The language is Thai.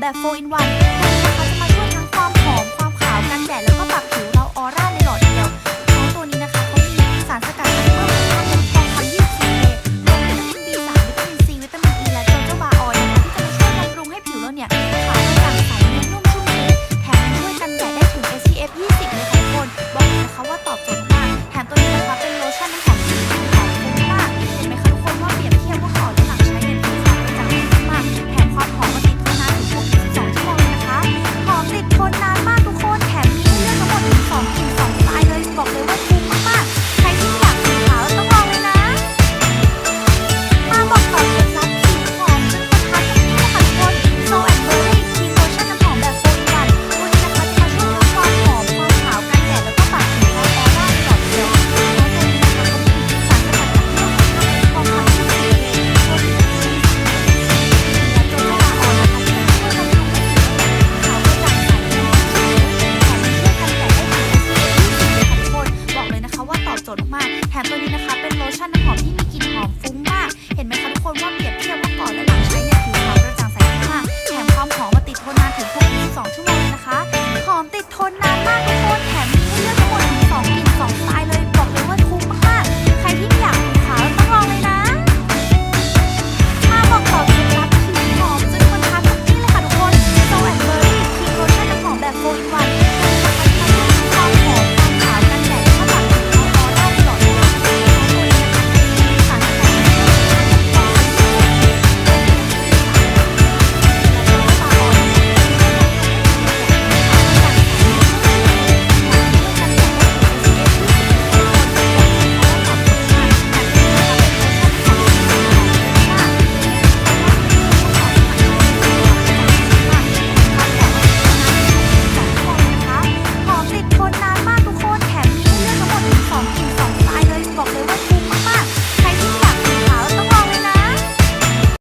แบบ4 in 1าก แถมตัวนี้นะคะ เป็นโลชั่นน้ำหอมที่มีกลิ่นหอมฟุ้งมาก เห็นไหมคะทุกคนว่าเปรียบเทียบว่าก่อนและหลังใช้เนี่ยผิวขาวกระจ่างใสมาก แถมความหอมมาติดทนนานถึง 62 ชั่วโมง